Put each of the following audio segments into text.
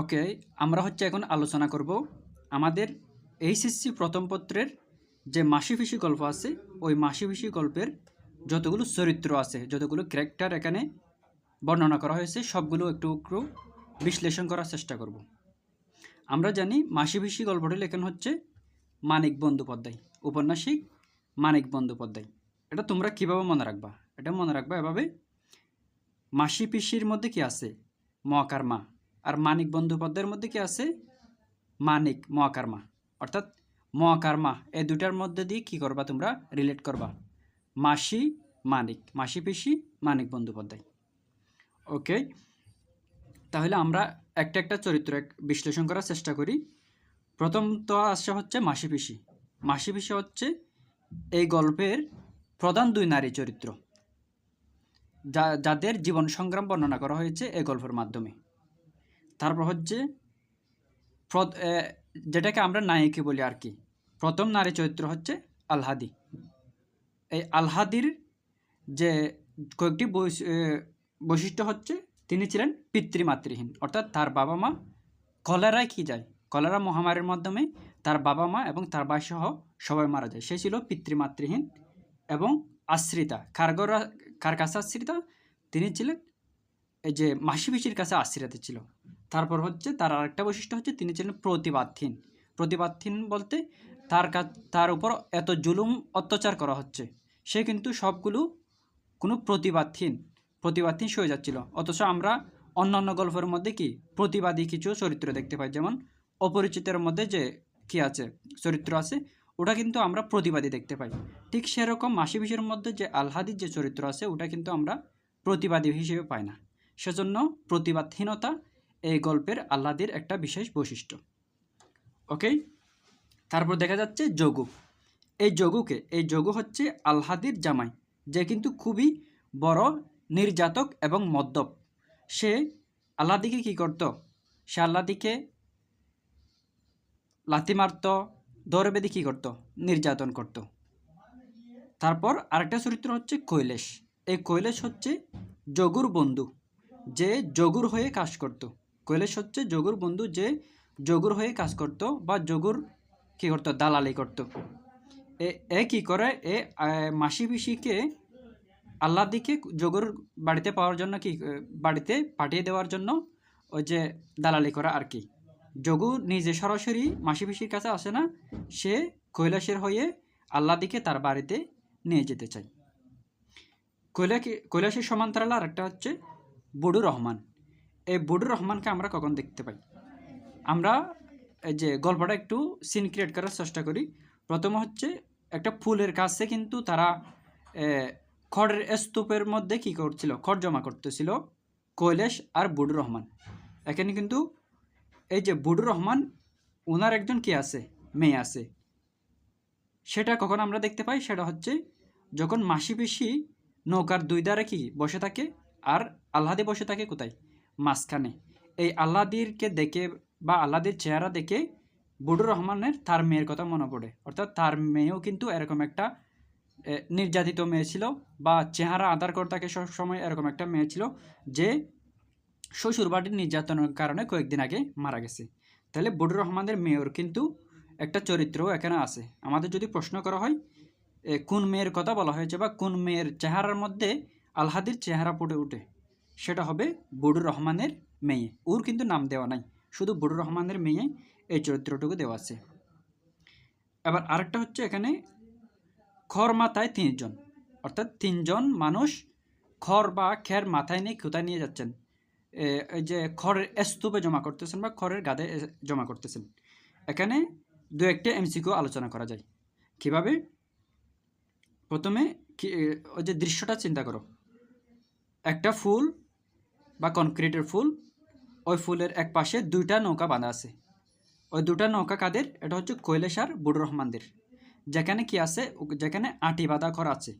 ওকে আমরা হচ্ছে এখন আলোচনা করব আমাদের এইচএসসি প্রথম পত্রের যে মাসি পিসি গল্প আছে, ওই মাসি পিসি গল্পের যতগুলো চরিত্র আছে, যতগুলো ক্যারেক্টার এখানে বর্ণনা করা হয়েছে, সবগুলো একটু একটু বিশ্লেষণ করার চেষ্টা করব। আমরা জানি মাসি পিসি গল্পটি লেখেন হচ্ছে মানিক বন্দ্যোপাধ্যায়, উপন্যাসিক মানিক বন্দ্যোপাধ্যায়। এটা তোমরা কীভাবে মনে রাখবা? এটা মনে রাখবা এভাবে মাসি পিসির মধ্যে কি আছে? মহাকার মা। আর মানিক বন্দ্যোপাধ্যায়ের মধ্যে কি আছে? মানিক মহাকার মা অর্থাৎ মহাকার মা এই দুটার মধ্যে দিয়ে কি করবা তোমরা? রিলেট করবা। মাসি, মানিক। মাসি পিসি, মানিক বন্দ্যোপাধ্যায়। ওকে? তাহলে আমরা একটা একটা চরিত্র বিশ্লেষণ করার চেষ্টা করি। প্রথম তো আসছে হচ্ছে মাসি পিসি। মাসি পিসি হচ্ছে এই গল্পের প্রধান দুই নারী চরিত্র। যা, যাদের জীবন সংগ্রাম বর্ণনা করা হয়েছে এই গল্পের মাধ্যমে। তারপর হচ্ছে যেটাকে আমরা নায়িকা বলি আর কি। প্রথম নারী চরিত্র হচ্ছে আলহাদি। এই আলহাদির যে কয়েকটি বৈশ- বৈশিষ্ট্য হচ্ছে তিনি ছিলেন পিতৃমাতৃহীন। অর্থাৎ তার বাবা মা কলেরায় কি যায়? কলেরা মহামারীর মাধ্যমে তার বাবা মা এবং তার সহ সবাই মারা যায়। সে ছিল পিতৃমাতৃহীন এবং আশ্রিতা। কারগরা কার কাছে আশ্রিতা? তিনি ছিলেন এই যে মাসি পিসির কাছে আশ্রিতা ছিল। তারপর হচ্ছে তার আরেকটা বৈশিষ্ট্য হচ্ছে তিনি ছিলেন প্রতিবাদহীন। প্রতিবাদহীন বলতে তার কাছ তার উপর এত জুলুম অত্যাচার করা হচ্ছে। সে কিন্তু সবগুলো, কোনো প্রতিবাদহীন প্রতিবাদহীন হয়ে যাচ্ছিল। অথচ আমরা অন্যান্য গল্পের মধ্যে কি, প্রতিবাদী কিছু চরিত্র দেখতে পাই। যেমন অপরিচিতের মধ্যে যে কি আছে, চরিত্র আছে, ওটা কিন্তু আমরা প্রতিবাদী দেখতে পাই। ঠিক সেরকম মাসি পিসির মধ্যে যে আলহাদির যে চরিত্র আছে, ওটা কিন্তু আমরা প্রতিবাদী হিসেবে পাই না। সেজন্য প্রতিবাদহীনতা এই গল্পের আহ্লাদির একটা বিশেষ বৈশিষ্ট্য। ওকে তারপর দেখা যাচ্ছে যোগু। এই যোগুকে, এই যোগু হচ্ছে আলহাদির জামাই। যে কিন্তু খুবই বড়, নির্যাতক এবং মদ্যপ। সে আল্লাদিকে কি করত? সে আল্লাদিকে লাথি মারত, দৌড়ে বেঁধে কী করতো? নির্যাতন করত। তারপর আরেকটা চরিত্র হচ্ছে কৈলেশ। এই কৈলেশ হচ্ছে যোগুর বন্ধু। যে যোগুর হয়ে কাজ করত। কৈলেশ হচ্ছে যোগুর বন্ধু যে যোগুর হয়ে কাজ করত বা যোগুর কী করতো, দালালি করত। এ কী করে? এ মাসি পিসিকে আল্লাহ দিকে যোগুর বাড়িতে পাওয়ার জন্য কি বাড়িতে পাঠিয়ে দেওয়ার জন্য ওই যে দালালি করা আর কি। যোগু নিজে সরাসরি মাসি পিসির কাছে আসে না, সে কৈলাসের হয়ে আল্লাহ দিকে তার বাড়িতে নিয়ে যেতে চায়। কৈলাকে, কৈলাসের সমান্তরাল আর একটা হচ্ছে বুডুর রহমান। এই বুডুর রহমানকে আমরা কখন দেখতে পাই? আমরা এই যে গল্পটা একটু সিন ক্রিয়েট করার চেষ্টা করি। প্রথম হচ্ছে একটা ফুলের কাছে কিন্তু তারা খড়ের স্তূপের মধ্যে কি করছিল? খড় জমা করতেছিল কৈলেশ আর বুডুর রহমান। এখানে কিন্তু এই যে বুডুর রহমান ওনার একজন কি আছে? মেয়ে আছে। সেটা কখন আমরা দেখতে পাই? সেটা হচ্ছে যখন মাসি পিসি নৌকার দুই ধারে কি বসে থাকে? আর আল্লাদি বসে থাকে কোথায়? মাঝখানে। এই আল্লাদিরকে দেখে বা আল্লাদির চেহারা দেখে বুডুর রহমানের তার মেয়ের কথা মনে পড়ে। অর্থাৎ তার মেয়েও কিন্তু এরকম একটা নির্যাতিত মেয়ে ছিল বা চেহারা আধার করে তাকে সবসময় এরকম একটা মেয়ে ছিল যে শ্বশুরবাড়ির নির্যাতনের কারণে কয়েকদিন আগে মারা গেছে। তাহলে বুডুর রহমানের মেয়র কিন্তু একটা চরিত্রও এখানে আছে। আমাদের যদি প্রশ্ন করা হয় কোন মেয়ের কথা বলা হয়েছে বা কোন মেয়ের চেহারার মধ্যে আলহাদির চেহারা ফুটে ওঠে সেটা হবে বুডুর রহমানের মেয়ে। ওর কিন্তু নাম দেওয়া নাই, শুধু বুডুর রহমানের মেয়ে এই চরিত্রটুকু দেওয়া আছে। এবার আরেকটা হচ্ছে এখানে খড় মাথায় তিনজন, অর্থাৎ তিনজন মানুষ খড় বা খের মাথায় নিয়ে কোথায় নিয়ে যাচ্ছেন। এই যে খড়ের স্তূপে জমা করতেছেন বা খড়ের গাদে জমা করতেছেন। এখানে দু একটা এমসিকিউ আলোচনা করা যায়। কীভাবে? প্রথমে ওই যে দৃশ্যটা চিন্তা করো। একটা ফুল বা কনক্রিটের ফুল, ওই ফুলের এক পাশে দুইটা নৌকা বাঁধা আছে। ওই দুটা নৌকা কাদের? এটা হচ্ছে কৈলাস আর বুডুর রহমানদের। যেখানে কি আছে? যেখানে আঁটি বাঁধা খড় আছে।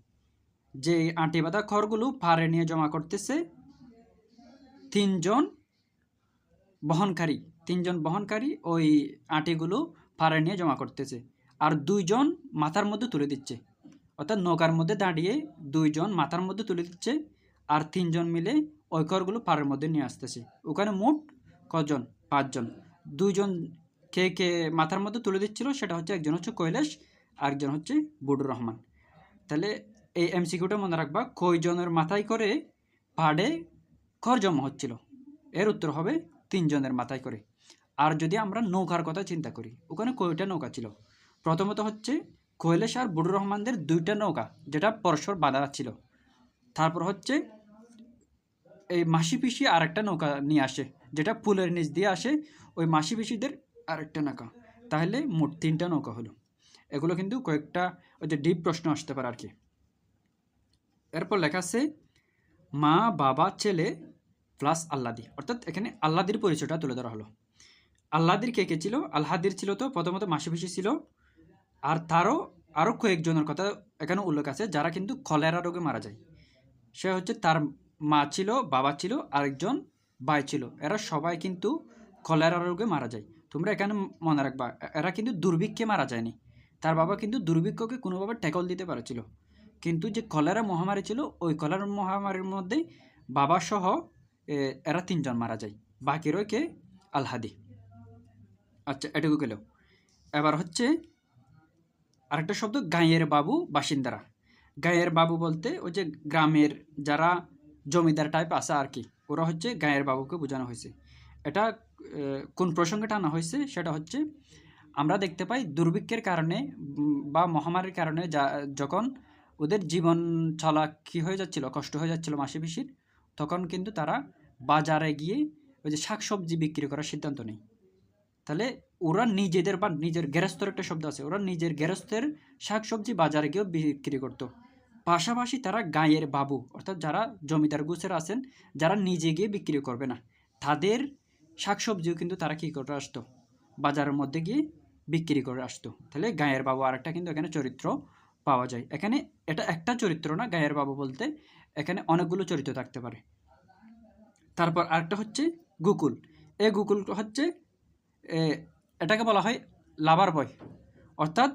যে আঁটি বাঁধা খড়গুলো পাড়ে নিয়ে জমা করতেছে তিনজন বহনকারী। তিনজন বহনকারী ওই আঁটিগুলো পাড়ে নিয়ে জমা করতেছে। আর দুইজন মাথার মধ্যে তুলে দিচ্ছে। অর্থাৎ নৌকার মধ্যে দাঁড়িয়ে দুইজন মাথার মধ্যে তুলে দিচ্ছে। আর তিনজন মিলে ওই খড়গুলো পাড়ের মধ্যে নিয়ে আসতেছে। ওখানে মোট কজন? পাঁচজন। দুইজন কে কে মাথার মধ্যে তুলে দিচ্ছিল সেটা হচ্ছে একজন হচ্ছে কৈলাস, আরেকজন হচ্ছে বুডুর রহমান। তাহলে এই এমসিকিউটা মনে রাখবা, কয়জনের মাথায় করে পাহাড়ে খড় জমা হচ্ছিল? এর উত্তর হবে তিনজনের মাথায় করে। আর যদি আমরা নৌকার কথা চিন্তা করি, ওখানে কয়টা নৌকা ছিল? প্রথমত হচ্ছে কৈলাস আর বুডুর রহমানদের দুইটা নৌকা, যেটা পরস্পর বাধা ছিল। তারপর হচ্ছে এই মাসি পিসি আরেকটা নৌকা নিয়ে আসে, যেটা পুলের নিচ দিয়ে আসে, ওই মাসি পিসিদের আরেকটা নৌকা। তাহলে মোট তিনটা নৌকা হলো। এগুলো কিন্তু কয়েকটা ওই যে ডিপ প্রশ্ন আসতে পারে আর কি। এরপর লেখা আছে, মা, বাবা, ছেলে প্লাস আল্লাদি। অর্থাৎ এখানে আল্লাদির পরিচয়টা তুলে ধরা হলো। আল্লাদির কে কে ছিল? আল্লাদির ছিল তো প্রথমত মাসি পিসি ছিল। আর তারও আরও কয়েকজনের কথা এখানে উল্লেখ আছে, যারা কিন্তু কলেরা রোগে মারা যায়। সে হচ্ছে তার মা ছিল, বাবা ছিল, আরেকজন ভাই ছিল। এরা সবাই কিন্তু কলেরা রোগে মারা যায়। তোমরা এখানে মনে রাখবা এরা কিন্তু দুর্ভিক্ষে মারা যায়নি। তার বাবা কিন্তু দুর্ভিক্ষকে কোনোভাবে ট্যাকল দিতে পারছিল। কিন্তু যে কলেরা মহামারী ছিল, ওই কলেরা মহামারীর মধ্যেই বাবা সহ এরা তিনজন মারা যায়। বাকি রয় কে? আলহাদি। আচ্ছা এটুকু গেল এবার হচ্ছে আরেকটা শব্দ, গাঁয়ের বাবু বাসিন্দারা। গাঁয়ের বাবু বলতে ওই যে গ্রামের যারা জমিদার টাইপ আছে আর কি ওরা হচ্ছে গাঁয়ের বাবুকে বোঝানো হয়েছে। এটা কোন প্রসঙ্গে টানা হয়েছে সেটা হচ্ছে, আমরা দেখতে পাই দুর্ভিক্ষের কারণে বা মহামারীর কারণে যা, যখন ওদের জীবন চলা কী হয়ে যাচ্ছিল, কষ্ট হয়ে যাচ্ছিল মাসি পিসির, তখন কিন্তু তারা বাজারে গিয়ে ওই যে শাকসবজি বিক্রি করার সিদ্ধান্ত নেয়। তাহলে ওরা নিজেদের বা নিজের গেরস্থের একটা শব্দ আছে, ওরা নিজের গেরস্থের শাকসবজি বাজারে গিয়েও বিক্রি করতো। পাশাপাশি তারা গাঁয়ের বাবু, অর্থাৎ যারা জমিদার গুছের আছেন, যারা নিজে গিয়ে বিক্রি করবে না। তাদের শাকসবজিও কিন্তু তারা কী করে আসতো? বাজারের মধ্যে গিয়ে বিক্রি করে আসতো। তাহলে গাঁয়ের বাবু আরেকটা কিন্তু এখানে চরিত্র পাওয়া যায়। এখানে এটা একটা চরিত্র না, গাঁয়ের বাবু বলতে এখানে অনেকগুলো চরিত্র থাকতে পারে। তারপর আরেকটা হচ্ছে গুকুল। এই গুকুল হচ্ছে এটাকে বলা হয় লাভার বয়। অর্থাৎ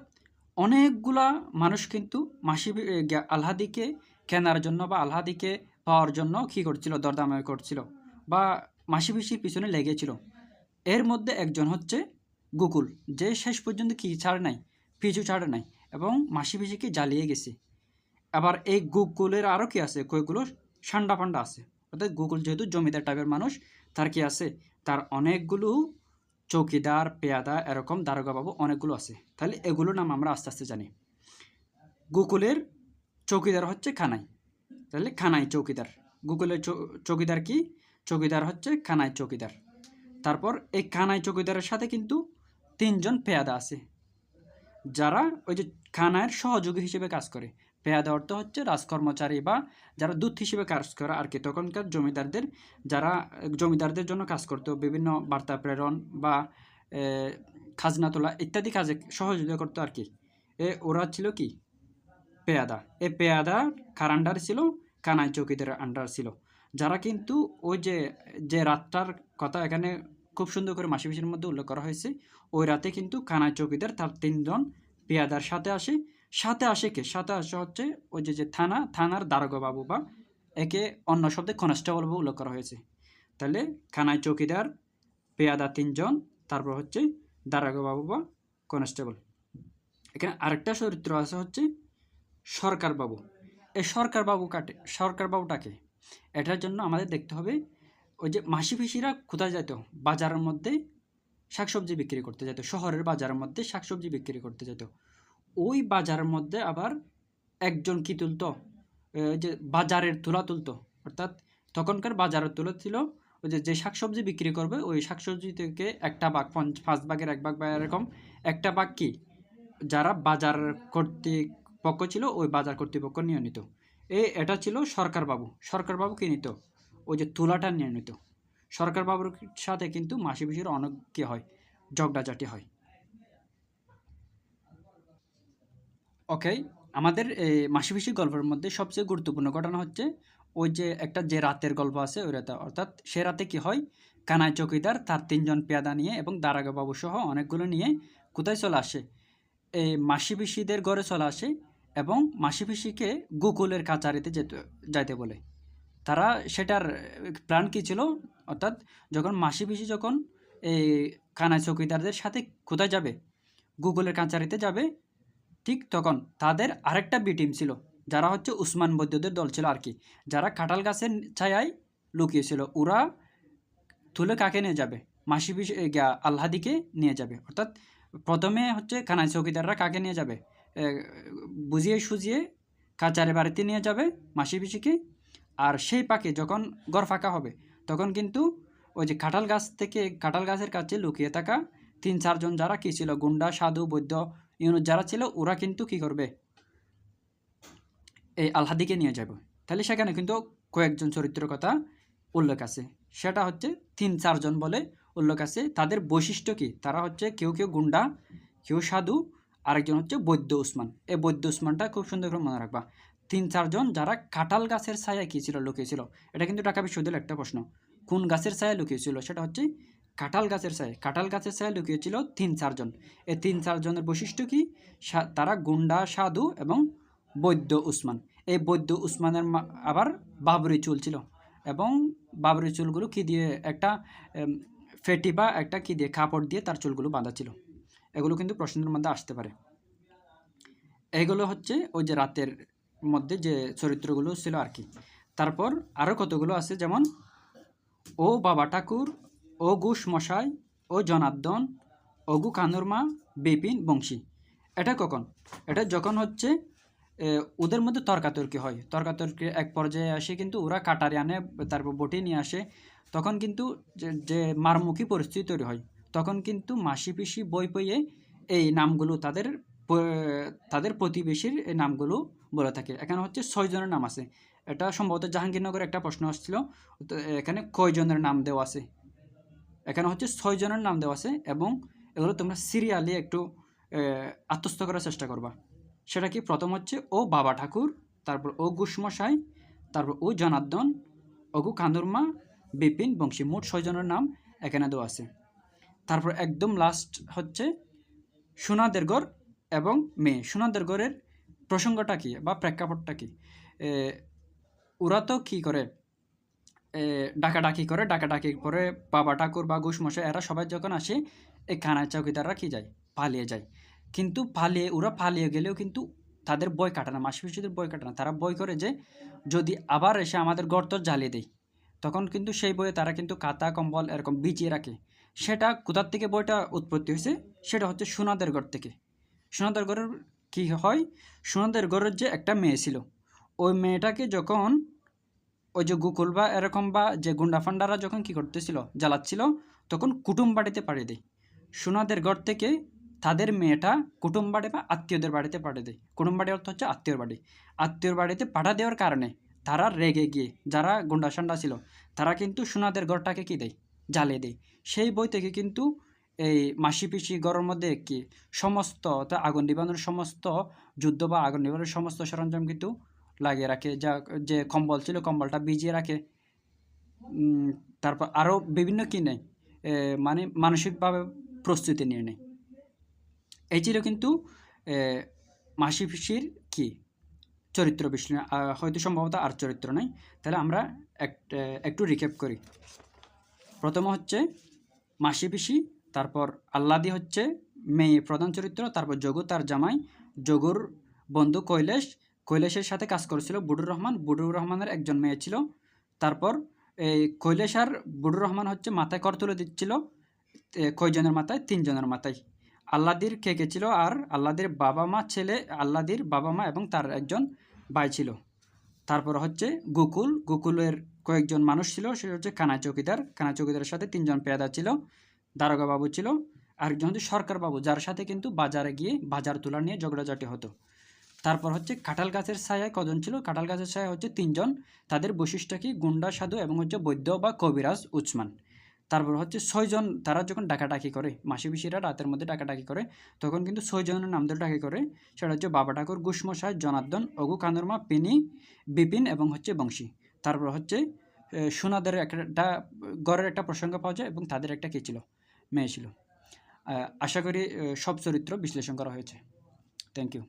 অনেকগুলা মানুষ কিন্তু মাসি আলহাদিকে কেনার জন্য বা আলহাদিকে পাওয়ার জন্য কী করছিল, দরদামে করছিল বা মাসি পিসির পিছনে লেগেছিল। এর মধ্যে একজন হচ্ছে গুকুল, যে শেষ পর্যন্ত কি ছাড়ে নাই, পিছু ছাড়ে নাই এবং মাসি পিসিকে জ্বালিয়ে গেছে। আবার এই গুকুলের আরও কি আছে, কয়েকগুলো সান্ডা ফান্ডা আছে। অর্থাৎ গুকুল যেহেতু জমিদার টাইপের মানুষ, তার কি আছে, তার অনেকগুলো চৌকিদার, পেয়াদা এরকম দারোগা বাবু অনেকগুলো আছে। তাহলে এগুলোর নাম আমরা আস্তে আস্তে জানি। গুকুলের চৌকিদার হচ্ছে খানাই। তাহলে খানাই চৌকিদার। গুকুলের চৌকিদার কি? চৌকিদার হচ্ছে খানাই চৌকিদার। তারপর এই খানাই চৌকিদারের সাথে কিন্তু তিনজন পেয়াদা আছে। যারা ওই যে খানায়ের সহযোগী হিসেবে কাজ করে। পেয়াদা অর্থ হচ্ছে রাজকর্মচারী বা যারা দূত হিসেবে কাজ করে, আর কি। তখনকার জমিদারদের যারা, জমিদারদের জন্য কাজ করতো, বিভিন্ন বার্তা প্রেরণ বা খাজনা তোলা ইত্যাদি কাজে সহযোগিতা করতো, আর কি। এ, ওরা ছিল কি? পেয়াদা। এ পেয়াদা কার আন্ডার ছিল, কানাই চৌকিদারের আন্ডার ছিল। যারা কিন্তু ওই যে যে রাতটার কথা এখানে খুব সুন্দর করে মাসি পিসির মধ্যে উল্লেখ করা হয়েছে, ওই রাতে কিন্তু কানাই চৌকিদার তার তিনজন পেয়াদার সাথে আসে সাথে আসে কে? সাথে আসে হচ্ছে ওই যে যে থানা, থানার দারোগা বাবু বা একে অন্য শব্দে কনস্টেবল উল্লেখ করা হয়েছে। তাহলে কানাই চৌকিদার, পেয়াদা তিনজন, তারপর হচ্ছে দারোগা বাবু বা কনস্টেবল। এখানে আরেকটা চরিত্র আছে হচ্ছে সরকার বাবু এই সরকার বাবু কাটে সরকার বাবুটাকে এটার জন্য আমাদের দেখতে হবে ওই যে মাসি পিসিরা কোথায় যেত বাজারের মধ্যে শাকসবজি বিক্রি করতে যেত শহরের বাজারের মধ্যে শাকসবজি বিক্রি করতে যেত ওই বাজারের মধ্যে আবার একজন কি তুলতো? যে বাজারের তুলা তুলতো। অর্থাৎ তখনকার বাজারের তুলা ছিল ওই যে যে শাকসবজি বিক্রি করবে, ওই শাকসবজি থেকে একটা ভাগ, পঞ্চ, পাঁচ ভাগের এক ভাগ বা এরকম, একটা ভাগ কি? যারা বাজার কর্তৃপক্ষ ছিল, ওই বাজার কর্তৃপক্ষ নিয়ে নিত। এই এটা ছিল সরকার বাবু সরকার বাবু কি নিত? ওই যে তুলাটা নিয়ে নিত। সরকার বাবুর সাথে কিন্তু মাসি পিসির অনেক কি হয়, ঝগড়াঝাটি হয়। ওকে, আমাদের এই মাসি পিসির গল্পের মধ্যে সবচেয়ে গুরুত্বপূর্ণ ঘটনা হচ্ছে ওই যে একটা যে রাতের গল্প আছে ওই রাতে, অর্থাৎ সে রাতে কি হয়? কানাই চৌকিদার তার তিনজন পেয়াদা নিয়ে এবং দারাগা বাবু সহ অনেকগুলো নিয়ে কোথায় চলে আসে? এই মাসি পিসিদের ঘরে চলে আসে এবং মাসি পিসিকে গোকুলের কাচারিতে যেতে, যাইতে বলে। তারা সেটার প্ল্যান কী ছিল? অর্থাৎ যখন মাসি পিসি যখন এই কানাই চৌকিদারদের সাথে কোথায় যাবে? গুগলের কাঁচারিতে যাবে ঠিক তখন তাদের আরেকটা বি টিম ছিল, যারা হচ্ছে উসমান বৈদ্যদের দল ছিল আর কি যারা কাঁঠাল গাছের ছায়ায় লুকিয়েছিল, ওরা তুলে কাকে নিয়ে যাবে? মাসি পিসি আল্লাদিকে নিয়ে যাবে। অর্থাৎ প্রথমে হচ্ছে কানাই চৌকিদাররা কাকে নিয়ে যাবে? বুঝিয়ে সুজিয়ে কাচারে বাড়িতে নিয়ে যাবে মাসি পিসিকে আর সেই পাকে যখন ঘর ফাঁকা হবে, তখন কিন্তু ওই যে কাঁঠাল গাছ থেকে কাঁঠাল গাছের কাছে লুকিয়ে থাকা তিন চারজন যারা কী ছিল? গুন্ডা, সাধু, বৈদ্য ইউনুস যারা ছিল, ওরা কিন্তু কি করবে? এই আলহাদিকে নিয়ে যাবে। তাহলে সেখানে কিন্তু কয়েকজন চরিত্রের কথা উল্লেখ আছে। সেটা হচ্ছে তিন চারজন বলে উল্লেখ আছে। তাদের বৈশিষ্ট্য কি? তারা হচ্ছে কেউ কেউ গুন্ডা, কেউ সাধু, আরেকজন হচ্ছে বৈদ্য উসমান। এই বৈদ্য উসমানটা খুব সুন্দর করে মনে রাখবা। তিন চারজন যারা কাঁঠাল গাছের ছায়া কী ছিল লুকিয়েছিল এটা কিন্তু ঢাকা বিশ্ববিদ্যালয়ের একটা প্রশ্ন। কোন গাছের ছায়া লুকিয়েছিল সেটা হচ্ছে কাঁঠাল গাছের ছায়া, কাঁঠাল গাছের ছায়া লুকিয়েছিল তিন চারজন। এই তিন চারজনের বৈশিষ্ট্য কি? তারা গুন্ডা, সাধু এবং বৈদ্য উসমান। এই বৈদ্য উসমানের আবার বাবরি চুল ছিল। এবং বাবরি চুলগুলো কি দিয়ে একটা ফেটি বা একটা কি দিয়ে কাপড় দিয়ে তার চুলগুলো বাঁধা ছিল। এগুলো কিন্তু প্রশ্নের মধ্যে আসতে পারে। এগুলো হচ্ছে ওই যে রাতের মধ্যে যে চরিত্রগুলো ছিল আর কি। তারপর আরও কতগুলো আছে? যেমন, ও বাবা ঠাকুর ও ঘুষ মশাই ও জনার্দন অগু কানুরমা বিপিন বংশী। এটা কখন? এটা যখন হচ্ছে ওদের মধ্যে তর্কাতর্কি হয়। তর্কাতর্কি এক পর্যায়ে আসে কিন্তু ওরা কাটারি আনে, তারপর বটি নিয়ে আসে। তখন কিন্তু যে মারমুখী পরিস্থিতি তৈরি হয়। তখন কিন্তু মাসি পিসি বই বইয়ে এই নামগুলো তাদের তাদের প্রতিবেশীর এই নামগুলো বলে থাকে। এখানে হচ্ছে ছয়জনের নাম আছে। এটা সম্ভবত জাহাঙ্গীরনগরে একটা প্রশ্ন আসছিল। এখানে কয়জনের নাম দেওয়া আছে? এখানে হচ্ছে ছয়জনের নাম দেওয়া আছে এবং এগুলো তোমরা সিরিয়ালি একটু আত্মস্থ করার চেষ্টা করবা। সেটা কি? প্রথম হচ্ছে ও বাবা ঠাকুর, তারপর ও গুসমশাই তারপর ও জনার্দন, অগু কান্দুরমা, বিপিন, বংশী। মোট ছয়জনের নাম এখানে দেওয়া আছে। তারপর একদম লাস্ট হচ্ছে সোনাদের গড় এবং মেয়ে। সোনাদের গড়ের প্রসঙ্গটা কী বা প্রেক্ষাপটটা কী? ওরা তো কী করে? ডাকাডাকি করে ডাকাডাকি করে বাবা ঠাকুর বা ঘুষমশাই এরা সবাই যখন আসে এই কানায় চৌকিদাররা কী যায়, পালিয়ে যায়। কিন্তু পালিয়ে, ওরা পালিয়ে গেলেও কিন্তু তাদের বই কাটে না, মাসি পিসিদের বই কাটে না। তারা বই করে যে, যদি আবার এসে আমাদের গর্ত জ্বালিয়ে দেয় তখন কিন্তু সেই বইয়ে তারা কিন্তু কাতা কম্বল এরকম বিছিয়ে রাখে। সেটা কোথার থেকে বইটা উৎপত্তি হয়েছে? সেটা হচ্ছে সোনাদের গড় থেকে। সোনাদের ঘরের কী হয়? সোনাদের গড়ের যে একটা মেয়ে ছিল, ওই মেয়েটাকে যখন ওই যে গুকুল বা এরকম বা যে গুন্ডা ফান্ডারা যখন কি করতেছিল, জ্বালাচ্ছিল, তখন কুটুম বাড়িতে পাঠিয়ে দেয়। সোনাদের ঘর থেকে তাদের মেয়েটা কুটুম বাড়ি বা আত্মীয়দের বাড়িতে পাঠিয়ে দেয়। কুটুম বাড়ি অর্থ হচ্ছে আত্মীয়র বাড়ি। আত্মীয়র বাড়িতে পাঠা দেওয়ার কারণে তারা রেগে গিয়ে, যারা গুন্ডা সান্ডা ছিল, তারা কিন্তু সোনাদের ঘরটাকে কি দেয়? জ্বালিয়ে দেয়। সেই বই থেকে কিন্তু এই মাসি পিসি ঘরের মধ্যে কি সমস্ত আগুন নিবানোর সমস্ত যুদ্ধ বা আগুন নিবানোর সমস্ত সরঞ্জাম কিন্তু লাগিয়ে রাখে যা যে কম্বল ছিল কম্বলটা ভিজিয়ে রাখে। তারপর আরও বিভিন্ন কী এ, মানে মানসিকভাবে প্রস্তুতি নিয়ে নেয়। এই ছিল কিন্তু মাসি পিসির কী? চরিত্র বিশ্লেষণ। হয়তো সম্ভবত আর চরিত্র নাই। তাহলে আমরা এক- একটু রিক্যাপ করি। প্রথম হচ্ছে মাসি পিসি তারপর আল্লাদি হচ্ছে মেয়ে প্রধান চরিত্র তারপর যোগু তার জামাই। যোগুর বন্ধু কৈলেশ কৈলাসের সাথে কাজ করেছিল বুডুর রহমান। বুডুর রহমানের একজন মেয়ে ছিল। তারপর এই কৈলাস আর বুডুর রহমান হচ্ছে মাথায় কর তুলে দিচ্ছিল কয়জনের মাথায়? তিনজনের মাথায়। আল্লাদির কে কে ছিল? আর আল্লাদির বাবা মা ছেলে, আল্লাদির বাবা মা এবং তার একজন ভাই ছিল। তারপর হচ্ছে গোকুল। গোকুলের কয়েকজন মানুষ ছিল, সে হচ্ছে কানা চৌকিদার। কানা চৌকিদারের সাথে তিনজন পেয়াদা ছিল, দারোগা বাবু ছিল। আরেকজন হচ্ছে সরকার বাবু, যার সাথে কিন্তু বাজারে গিয়ে বাজার তোলা নিয়ে ঝগড়াঝাটি হতো। তারপর হচ্ছে কাঁঠাল গাছের ছায়ায় কজন ছিল? কাঁঠাল গাছের ছায়া হচ্ছে তিনজন। তাদের বৈশিষ্ট্য কি? গুন্ডা, সাধু এবং হচ্ছে বৈদ্য বা কবিরাজ উসমান তারপর হচ্ছে ছয়জন, তারা যখন ডাকাডাকি করে মাসি পিসিরা রাতের মধ্যে ডাকাডাকি করে, তখন কিন্তু ছয়জনের নাম ধরে ডাকি করে। সেটা হচ্ছে বাবা ঠাকুর গুসমশাই জনার্দন, অগু, কানুরমা, পিনি, বিপিন এবং হচ্ছে বংশী। তারপর হচ্ছে সোনাদের একটা গড়ের একটা প্রসঙ্গ পাওয়া যায় এবং তাদের একটা কে ছিল? মেয়ে ছিল। আশা করি সব চরিত্র বিশ্লেষণ করা হয়েছে। Thank you